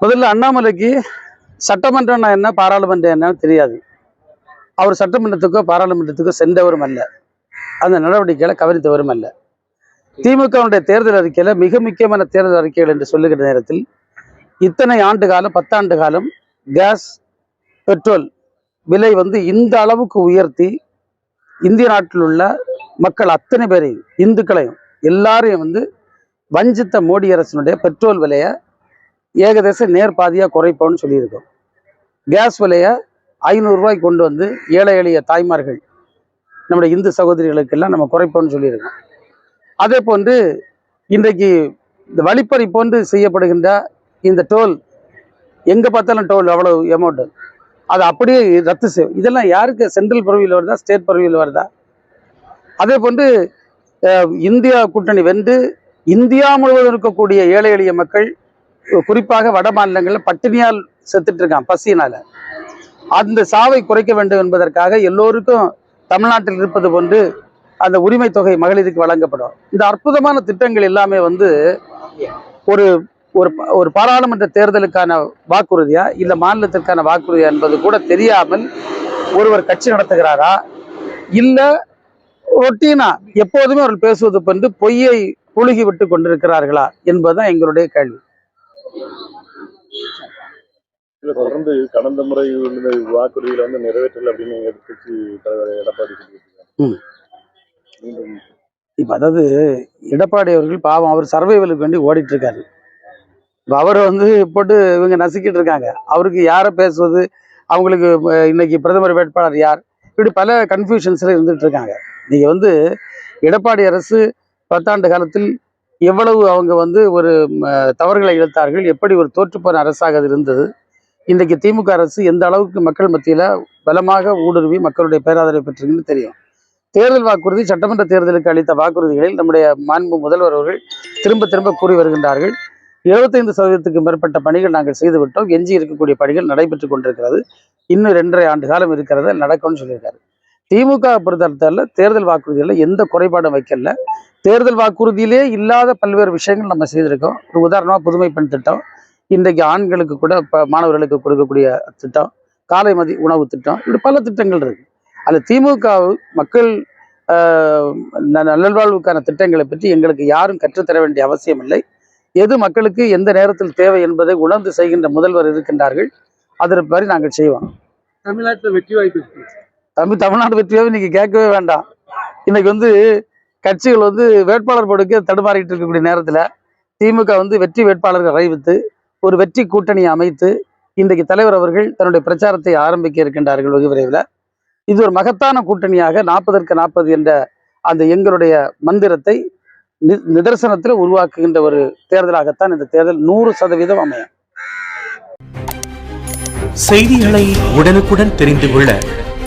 முதல்ல அண்ணாமலைக்கு சட்டமன்றம்னா என்ன பாராளுமன்றம் என்னன்னு தெரியாது. அவர் சட்டமன்றத்துக்கோ பாராளுமன்றத்துக்கோ சென்றவரும் அல்ல. அந்த நடவடிக்கைகளை கவனித்தவரும் அல்ல. திமுகவுடைய தேர்தல் அறிக்கையில் மிக முக்கியமான தேர்தல் அறிக்கைகள் என்று சொல்லுகிற நேரத்தில் இத்தனை ஆண்டு காலம் பத்தாண்டு காலம் கேஸ் பெட்ரோல் விலை வந்து இந்த அளவுக்கு உயர்த்தி இந்திய நாட்டில் உள்ள மக்கள் அத்தனை பேரையும் இந்துக்களையும் எல்லாரையும் வந்து வஞ்சித்த மோடி அரசினுடைய பெட்ரோல் விலையை ஏகதேச நேர் பாதியாக குறைப்போம்னு சொல்லியிருக்கோம். கேஸ் விலையை ஐநூறுரூவாய்க்கு கொண்டு வந்து ஏழை எளிய தாய்மார்கள் நம்முடைய இந்து சகோதரிகளுக்கெல்லாம் நம்ம குறைப்போம்னு சொல்லியிருக்கோம். அதே போன்று இன்றைக்கு இந்த வழிப்பறி போன்று செய்யப்படுகின்ற இந்த டோல் எங்கே பார்த்தாலும் டோல் அவ்வளோ அமௌண்ட்டு அதை அப்படியே ரத்து செய்யும் இதெல்லாம் யாருக்கு? சென்ட்ரல் பரவியில் வருதா ஸ்டேட் பரவியில் வருதா? அதே போன்று இந்தியா கூட்டணி வென்று இந்தியா முழுவதும் இருக்கக்கூடிய ஏழை எளிய மக்கள் குறிப்பாக வட மாநிலங்களில் பட்டினியால் செத்துட்டு இருக்கான் பசியினால. அந்த சாவை குறைக்க வேண்டும் என்பதற்காக எல்லோருக்கும் தமிழ்நாட்டில் இருப்பது போன்று அந்த உரிமை தொகை மகளிருக்கு வழங்கப்படும். இந்த அற்புதமான திட்டங்கள் எல்லாமே வந்து ஒரு ஒரு ஒரு பாராளுமன்ற தேர்தலுக்கான வாக்குறுதியா இல்ல மாநிலத்திற்கான வாக்குறுதியா என்பது கூட தெரியாமல் ஒருவர் கட்சி நடத்துகிறாரா? இல்ல ரொட்டீனா எப்போதுமே அவர்கள் பேசுவது போன்று பொய்யை புழுகி விட்டு கொண்டிருக்கிறார்களா என்பதுதான் எங்களுடைய கேள்வி. இல்ல தொடர்ந்து கடந்த முறை இந்த வாக்குறுதிகளை வந்து நிறைவேற்றல அப்படின்னு எதிர்கட்சி தலைவர் எடப்பாடி சொல்லியிருக்காங்க இப்ப அதாவது எடப்பாடி அவர்கள் பாவம் அவர் சர்வைவலுக்கு வேண்டி ஓடிட்டு இருக்காரு இப்ப அவரை வந்து போட்டு இவங்க நசுக்கிட்டு இருக்காங்க அவருக்கு யாரை பேசுவது? அவங்களுக்கு இன்னைக்கு பிரதமர் வேட்பாளர் யார்? இப்படி பல கன்ஃபியூஷன்ஸ்ல இருந்துட்டு இருக்காங்க நீங்க வந்து எடப்பாடி அரசு பத்தாண்டு காலத்தில் எவ்வளவு அவங்க வந்து ஒரு தவறுகளை இழுத்தார்கள் எப்படி ஒரு தோற்றுப்போன அரசாக அது இருந்தது? இன்றைக்கு திமுக அரசு எந்த அளவுக்கு மக்கள் மத்தியில பலமாக ஊடுருவி மக்களுடைய பேராதரவை பெற்றிருக்குன்னு தெரியும். தேர்தல் வாக்குறுதி சட்டமன்ற தேர்தலுக்கு அளித்த வாக்குறுதிகளில் நம்முடைய மாண்பு முதல்வர் அவர்கள் திரும்ப திரும்ப கூறி வருகின்றார்கள். எழுபத்தைந்து சதவீதத்துக்கு மேற்பட்ட பணிகள் நாங்கள் செய்துவிட்டோம். எஞ்சி இருக்கக்கூடிய பணிகள் நடைபெற்று கொண்டிருக்கிறது. இன்னும் ரெண்டரை ஆண்டு காலம் இருக்கிறது. நடக்கும்னு சொல்லியிருக்காரு. திமுக பொறுத்தளத்தில் தேர்தல் வாக்குறுதிகளில் எந்த குறைபாடும் வைக்கல. தேர்தல் வாக்குறுதியிலே இல்லாத பல்வேறு விஷயங்கள் நம்ம செய்திருக்கோம். ஒரு உதாரணமாக புதுமை பெண் திட்டம் இன்றைக்கு ஆண்களுக்கு கூட இப்போ மாணவர்களுக்கு கொடுக்கக்கூடிய திட்டம் காலை மதி உணவு திட்டம் இப்படி பல திட்டங்கள் இருக்கு. அதில் திமுக மக்கள் ஆஹ், நல்வாழ்வுக்கான திட்டங்களை பற்றி எங்களுக்கு யாரும் கற்றுத்தர வேண்டிய அவசியம் இல்லை. எது மக்களுக்கு எந்த நேரத்தில் தேவை என்பதை உணர்ந்து செய்கின்ற முதல்வர் இருக்கின்றார்கள். அதற்கு மாதிரி நாங்கள் செய்வோம். தமிழ்நாட்டில் வெற்றி வாய்ப்பு தம்பி தமிழ்நாடு வெற்றியாவே இன்னைக்கு கேட்கவே வேண்டாம். இன்னைக்கு வந்து கட்சிகள் வந்து வேட்பாளர் போடுக்க தடுமாறிட்டு இருக்கக்கூடிய நேரத்தில் திமுக வந்து வெற்றி வேட்பாளர்கள் அறிவித்து ஒரு வெற்றி கூட்டணியை அமைத்து இன்றைக்கு தலைவர் அவர்கள் தன்னுடைய பிரச்சாரத்தை ஆரம்பிக்க இருக்கின்றார்கள் வெகு விரைவில். இது ஒரு மகத்தான கூட்டணியாக நாற்பதற்கு நாற்பது என்ற அந்த எங்களுடைய மந்திரத்தை நி- நிதர்சனத்தில் உருவாக்குகின்ற ஒரு தேர்தலாகத்தான் இந்த தேர்தல் நூறு சதவீதம் அமையும். செய்திகளை உடனுக்குடன் தெரிந்து கொள்ள